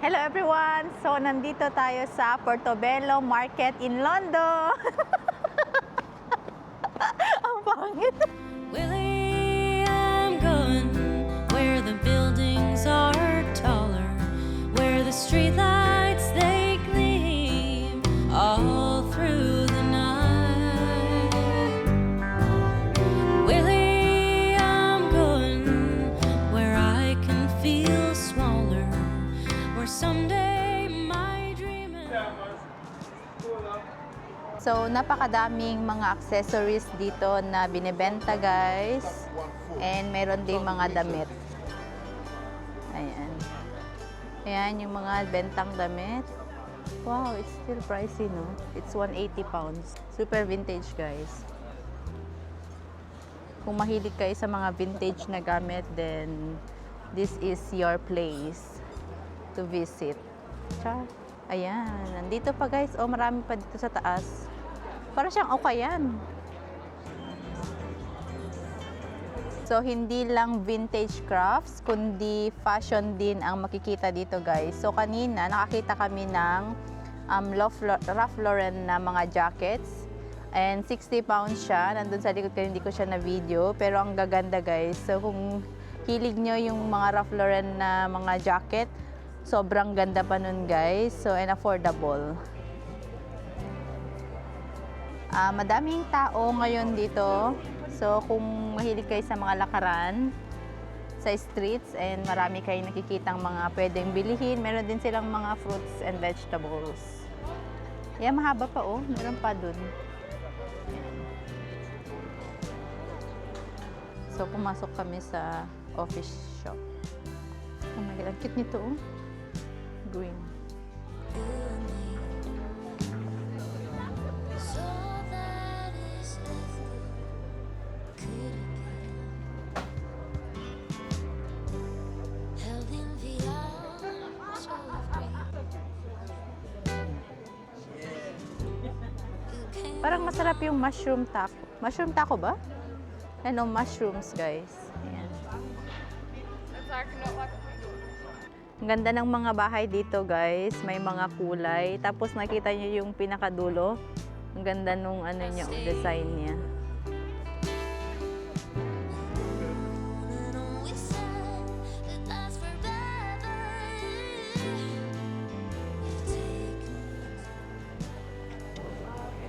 Hello everyone! So, nandito tayo sa Portobello Market in London. Ang pangit. Willie, I'm going where the buildings are taller, where the streetlights So, napakadaming mga accessories dito na binibenta guys. And meron ding mga damit. Ayan. Ayan yung mga bentang damit. Wow, it's still pricey, no? It's 180 pounds. Super vintage, guys. Kung mahilig kayo sa mga vintage na gamit, then this is your place to visit. Char. Ayan. Nandito pa, guys. Oh, marami pa dito sa taas. Para siyang okayan. So, hindi lang vintage crafts, kundi fashion din ang makikita dito, guys. So, kanina, nakakita kami ng um, Ralph Lau- Ralph Lauren na mga jackets. And 60 pounds siya. Nandun sa likod ko, hindi ko siya na video. Pero ang gaganda, guys. So, kung hilig nyo yung mga Ralph Lauren na mga jacket, sobrang ganda pa nun, guys. So, and affordable. Ah, madaming tao ngayon dito. So, kung mahilig kayo sa mga lakaran sa streets and marami kayo nakikitang mga pwedeng bilihin, meron din silang mga fruits and vegetables. Yan, mahaba pa oh. Meron pa dun. So, pumasok kami sa office shop. Oh my God, ang cute nito oh. Green. Parang masarap yung mushroom taco. Mushroom taco ba? Ano, mushrooms, guys. Ayan. Ang ganda ng mga bahay dito, guys. May mga kulay. Tapos nakita niyo yung pinakadulo. Ang ganda nung ano niya, design niya.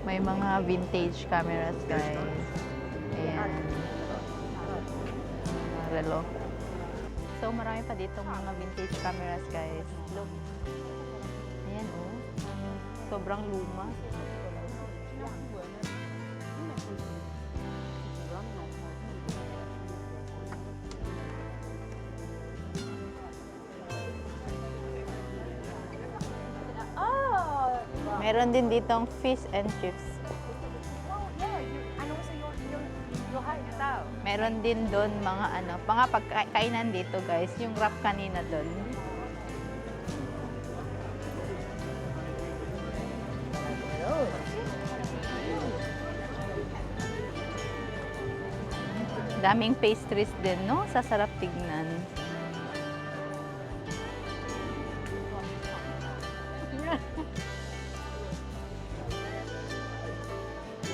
May mga vintage cameras, guys. Ayan. Mga Relo. So, marami pa dito mga vintage cameras, guys. Look. Ayan, oh. Sobrang luma. Meron din ditong fish and chips. Meron din doon mga ano, mga pagkainan dito guys, yung wrap kanina doon. Daming pastries din, no? Sasarap tignan.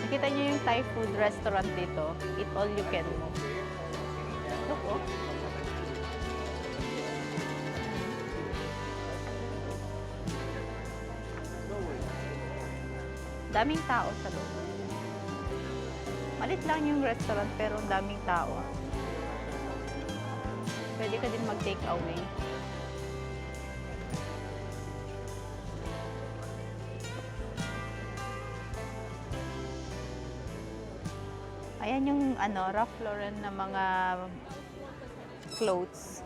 Nakita niyo yung Thai food restaurant dito? Eat all you can. Look, oh. Daming tao sa loob. Malit lang yung restaurant pero daming tao. Pwede ka din mag-take away. Ayan yung ano, Ralph Lauren na mga clothes.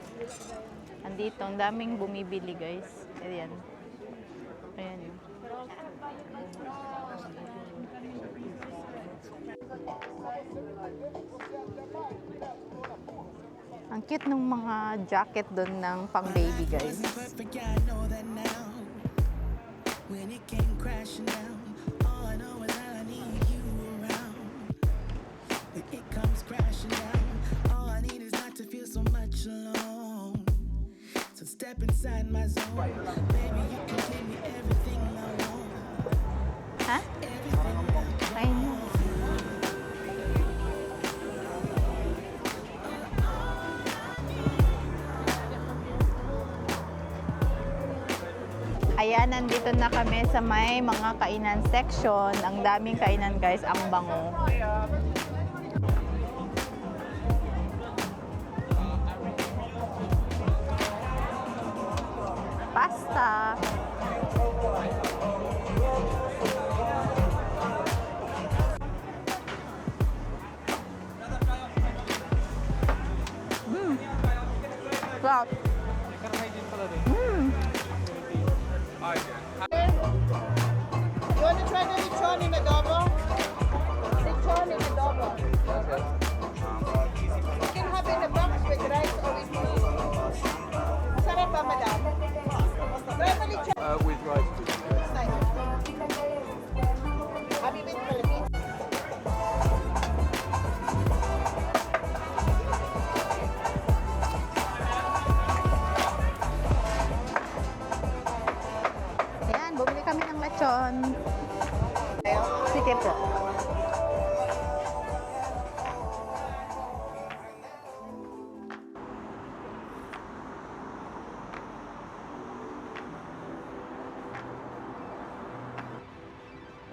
Andito, ang daming bumibili guys. Ayan. Ayan. Ang cute ng mga jacket doon ng pang baby guys. When it came crashing down, inside my zone. Baby, you can give me everything I want. Ha? Ay, no. Ayan, nandito na kami sa may mga kainan section. Ang daming kainan guys, ang bango. 예쁘다. 음. 와.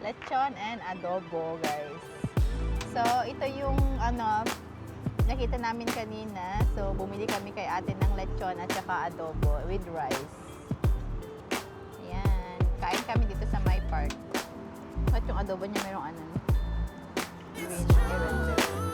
Lechon and adobo, guys. So, ito yung ano, nakita namin kanina. So, bumili kami kay ate ng lechon at saka adobo with rice. Ayan. Kain kami dito sa my park. At yung adobo niya merong ano. Green i-render.